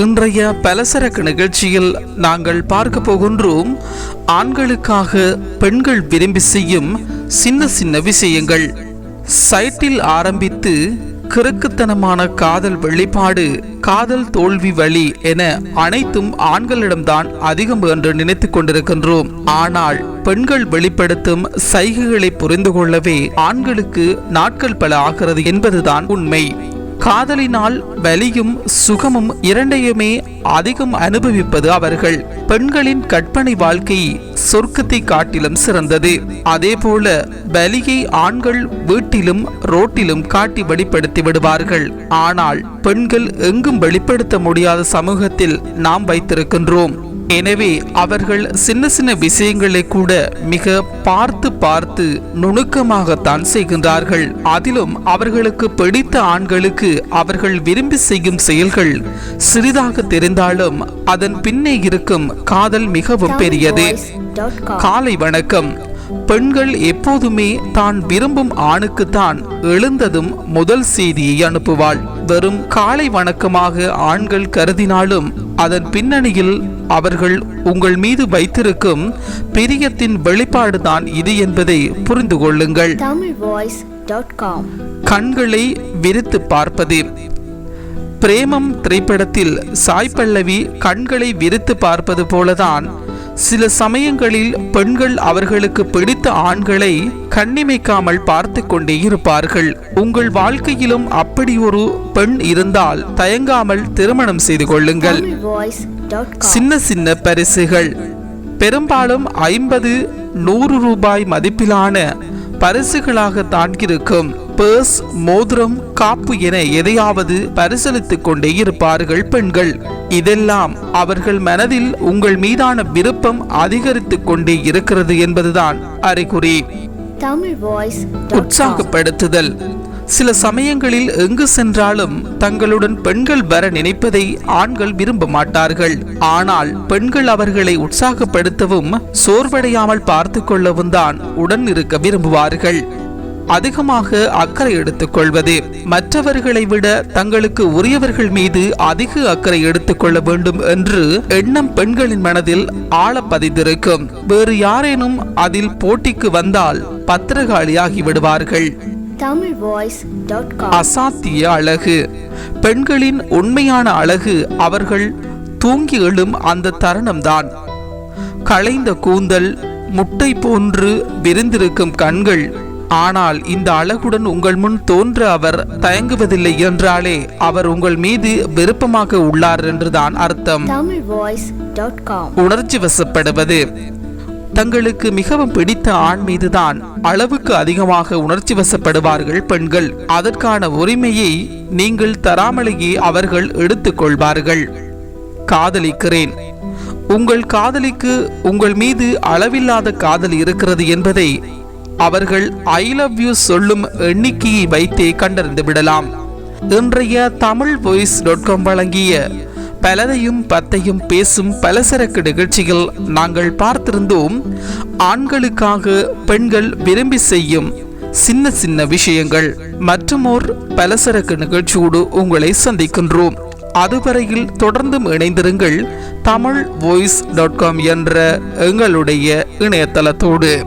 இன்றைய பலசரக்கு நிகழ்ச்சியில் நாங்கள் பார்க்க போகின்றோம் ஆண்களுக்காக பெண்கள் விரும்பி செய்யும் சின்ன சின்ன விஷயங்கள். சைட்டில் ஆரம்பித்து கிறுக்குத்தனமான காதல் வெளிப்பாடு காதல் தோல்வி வழி என அனைத்தும் ஆண்களிடம்தான் அதிகம் என்று நினைத்துக் கொண்டிருக்கின்றோம். ஆனால் பெண்கள் வெளிப்படுத்தும் சைகைகளை புரிந்து கொள்ளவே ஆண்களுக்கு நாட்கள் பல ஆகிறது என்பதுதான் உண்மை. காதலினால் வலியும் சுகமும் இரண்டையுமே அதிகம் அனுபவிப்பது அவர்கள். பெண்களின் கற்பனை வாழ்க்கை சொர்க்கத்தை காட்டிலும் சிறந்தது. அதே போல வலியை ஆண்கள் வீட்டிலும் ரோட்டிலும் காட்டி வெளிப்படுத்தி விடுவார்கள். ஆனால் பெண்கள் எங்கும் வெளிப்படுத்த முடியாத சமூகத்தில் நாம் வைத்திருக்கின்றோம். எனவே அவர்கள் சின்ன சின்ன விஷயங்களை கூட மிக பார்த்து பார்த்து நுணுக்கமாகத்தான் செய்கின்றார்கள். அதிலும் அவர்களுக்கு பிடித்த ஆண்களுக்கு அவர்கள் விரும்பி செய்யும் செயல்கள் சிறிதாக தெரிந்தாலும் அதன் பின்னே இருக்கும் காதல் மிகவும் பெரியது. காலை வணக்கம். பெண்கள் எப்போதுமே தான் விரும்பும் ஆணுக்கு தான் எழுந்ததும் முதல் செய்தியை அனுப்புவாள். வெறும் காலை வணக்கமாக ஆண்கள் கருதினாலும் அதன் பின்னணியில் அவர்கள் உங்கள் மீது வைத்திருக்கும் பிரியத்தின் வெளிப்பாடுதான் இது என்பதை புரிந்து கொள்ளுங்கள் கண்களை விரித்து பார்ப்பது. பிரேமம் திரைப்படத்தில் சாய் பல்லவி கண்களை விரித்து பார்ப்பது போலதான். சில சமயங்களில் பெண்கள் அவர்களுக்கு பிடித்த ஆண்களை கண்ணிமைக்காமல் பார்த்து கொண்டே இருப்பார்கள். உங்கள் வாழ்க்கையிலும் அப்படி ஒரு பெண் இருந்தால் தயங்காமல் திருமணம் செய்து கொள்ளுங்கள். சின்ன சின்ன பரிசுகள். பெரும்பாலும் ஐம்பது நூறு ரூபாய் மதிப்பிலான பரிசுகளாக தான் இருக்கும். பேர்ஸ் மோதிரம் காப்பு என எதையாவது பரிசீலித்துக் கொண்டே இருப்பார்கள் பெண்கள். இதெல்லாம் அவர்கள் மனதில் உங்கள் மீதான விருப்பம் அதிகரித்துக் கொண்டே இருக்கிறது என்பதுதான் அறிகுறி. உற்சாகப்படுத்துதல். சில சமயங்களில் எங்கு சென்றாலும் தங்களுடன் பெண்கள் வர நினைப்பதை ஆண்கள் விரும்ப மாட்டார்கள். ஆனால் பெண்கள் அவர்களை உற்சாகப்படுத்தவும் சோர்வடையாமல் பார்த்து கொள்ளவும் தான் உடன் இருக்க விரும்புவார்கள். அதிகமாக அக்கறை எடுத்துக் கொள்வது மற்றவர்களை விட தங்களுக்கு உரியவர்கள் மீது அதிக அக்கறை எடுத்துக்கொள்ள வேண்டும் என்று எண்ணம் பெண்களின் மனதில் ஆழ பதிந்திருக்கும். வேறு யாரேனும் அதில் போட்டிக்கு வந்தால் பத்திரகாளியாகி விடுவார்கள். அசாத்திய அழகு. பெண்களின் உண்மையான அழகு அவர்கள் தூங்கி எழும் அந்த தருணம்தான். களைந்த கூந்தல் முட்டை போன்று விரிந்திருக்கும் கண்கள் ஆனால் இந்த அழகுடன் உங்கள் முன் தோன்ற அவர் தயங்குவதில்லை என்றாலே அவர் உங்கள் மீது விருப்பமாக உள்ளார் என்றுதான் அர்த்தம். உணர்ச்சி வசப்படுவது. தங்களுக்கு மிகவும் பிடித்த ஆண் மீதுதான் அளவுக்கு அதிகமாக உணர்ச்சி வசப்படுவார்கள் பெண்கள். அதற்கான உரிமையை நீங்கள் தராமலேயே அவர்கள் எடுத்துக்கொள்வார்கள் காதலிக்கிறேன். உங்கள் காதலிக்கு உங்கள் மீது அளவில்லாத காதல் இருக்கிறது என்பதை அவர்கள் ஐ லவ் யூ சொல்லும் எண்ணிக்கையை வைத்தே கண்டறிந்து விடலாம். இன்றைய தமிழ் வாய்ஸ் டாட் காம் வழங்கிய பலதையும் பத்தையும் பேசும் பலசரக்கு நிகழ்ச்சியில் நாங்கள் பார்த்திருந்தோம். ஆண்களுக்காக பெண்கள் விரும்பி செய்யும் சின்ன சின்ன விஷயங்கள். மற்றுமோர் பலசரக்கு நிகழ்ச்சியோடு உங்களை சந்திக்கின்றோம். அதுவரையில் தொடர்ந்தும் இணைந்திருங்கள் தமிழ் வாய்ஸ் டாட் காம் என்ற எங்களுடைய இணையதளத்தோடு.